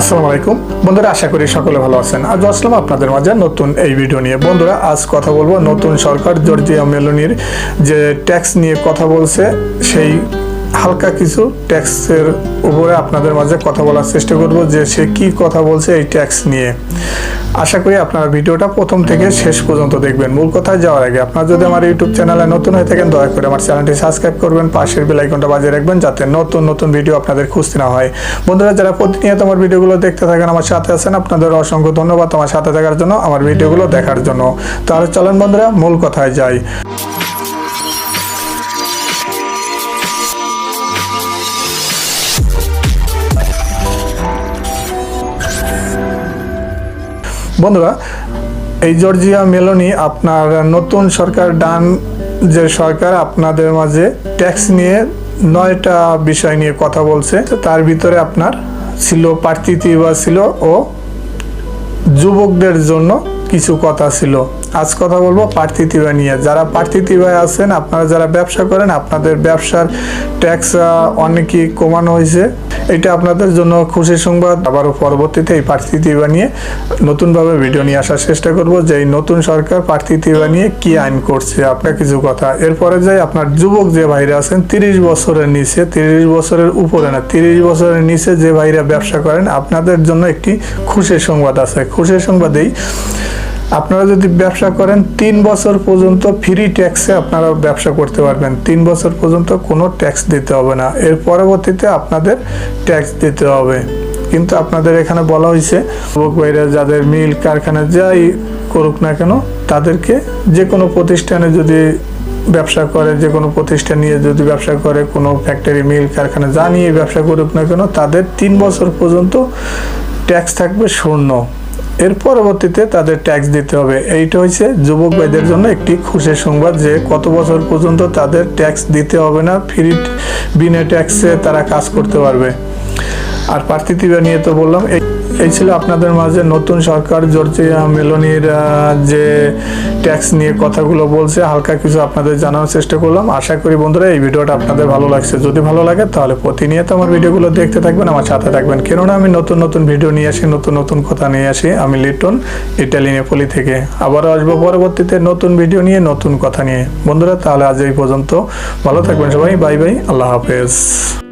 আসসালামু আলাইকুম। বন্ধুরা, আশা করি সকলে ভালো আছেন। আজ আসলাম আপনাদের মাঝে নতুন এই ভিডিও নিয়ে। বন্ধুরা, আজ কথা বলব নতুন সরকার জর্জিয়া মেলোনির যে ট্যাক্স নিয়ে কথা বলছে, সেই হালকা কিছু ট্যাক্সের উপরে আপনাদের মাঝে কথা বলার চেষ্টা করব যে সে কি কথা বলছে এই ট্যাক্স নিয়ে। আশা করি আপনারা ভিডিওটা প্রথম থেকে শেষ পর্যন্ত দেখবেন। মূল কথায় যাওয়ার আগে আপনারা যদি আমার ইউটিউব চ্যানেলে নতুন হয়ে থাকেন, দয়া করে আমার চ্যানেলটি সাবস্ক্রাইব করবেন, পাশের বেল আইকনটা বাজিয়ে রাখবেন যাতে নতুন নতুন ভিডিও আপনাদের খুঁজতে না হয়। বন্ধুরা, যারা প্রতিনিয়ত আমার ভিডিওগুলো দেখতে থাকেন, আমার সাথে আছেন, আপনাদের অসংখ্য ধন্যবাদ আমার সাথে থাকার জন্য, আমার ভিডিওগুলো দেখার জন্য। তাহলে চলেন বন্ধুরা, মূল কথায় যাই। বন্ধুরা, এই জর্জিয়া মেলোনি আপনার নতুন সরকার ডান যে সরকার আপনাদের মাঝে ট্যাক্স নিয়ে নয়টা বিষয় নিয়ে কথা বলছে, তার ভিতরে আপনার ছিল প্রার্থী বা ছিল ও যুবকদের জন্য কিছু কথা ছিল। আজ কথা বলব প্রার্থীতিবা নিয়ে। যারা প্রার্থীতিবায় আছেন, আপনারা যারা ব্যবসা করেন, আপনাদের ব্যবসার ট্যাক্স অনেকই কমানো হয়েছে। এটা আপনাদের জন্য খুশি সংবাদ। আবারও পরবর্তীতে এই প্রার্থীতিবা নিয়ে নতুনভাবে ভিডিও নিয়ে আসার চেষ্টা করব যে এই নতুন সরকার প্রার্থীতিবা নিয়ে কি আইন করছে, আপনার কিছু কথা। এরপরে যাই, আপনার যুবক যে ভাইরা আছেন, তিরিশ বছরের নিচে, তিরিশ বছরের উপরে না, তিরিশ বছরের নিচে যে ভাইরা ব্যবসা করেন, আপনাদের জন্য একটি খুশির সংবাদ আছে। খুশির সংবাদেই আপনারা যদি ব্যবসা করেন, তিন বছর পর্যন্ত ফ্রি ট্যাক্সে আপনারা ব্যবসা করতে পারবেন। তিন বছর পর্যন্ত কোনো ট্যাক্স দিতে হবে না। এর পরবর্তীতে আপনাদের ট্যাক্স দিতে হবে। কিন্তু আপনাদের এখানে বলা হয়েছে, যুবক ভাইরা যাদের মিল, কারখানা যাই করুক না কেন, তাদেরকে যে কোনো প্রতিষ্ঠানে যদি ব্যবসা করে, যে কোনো প্রতিষ্ঠান নিয়ে যদি ব্যবসা করে, কোনো ফ্যাক্টরি মিল কারখানা যা নিয়ে ব্যবসা করুক না কেন, তাদের তিন বছর পর্যন্ত ট্যাক্স থাকবে শূন্য। এর পরবর্তীতে তাদের ট্যাক্স দিতে হবে। এইটা হচ্ছে যুবক ভাইদের জন্য একটি খুশির সংবাদ যে, কত বছর পর্যন্ত তাদের ট্যাক্স দিতে হবে না, ফ্রি বিনা ট্যাক্সে তারা কাজ করতে পারবে। আর পার্থিতিবা নিয়ে তো বললাম, এই এই ছিল আপনাদের মাঝে নতুন সরকার জর্জিয়া মেলোনির যে ট্যাক্স নিয়ে কথাগুলো বলছে, হালকা কিছু আপনাদের জানানোর চেষ্টা করলাম। আশা করি বন্ধুরা এই ভিডিওটা আপনাদের ভালো লাগছে। যদি ভালো লাগে তাহলে প্রতিনিয়ত আমার ভিডিওগুলো দেখতে থাকবেন, আমার সাথে থাকবেন। কেননা আমি নতুন নতুন ভিডিও নিয়ে আসি, নতুন নতুন কথা নিয়ে আসি। আমি লিটন, ইটালি, নেপোলি থেকে। আবারও আসব পরবর্তীতে নতুন ভিডিও নিয়ে, নতুন কথা নিয়ে। বন্ধুরা, তাহলে আজ এই পর্যন্ত। ভালো থাকবেন সবাই। Bye bye. আল্লাহ হাফেজ।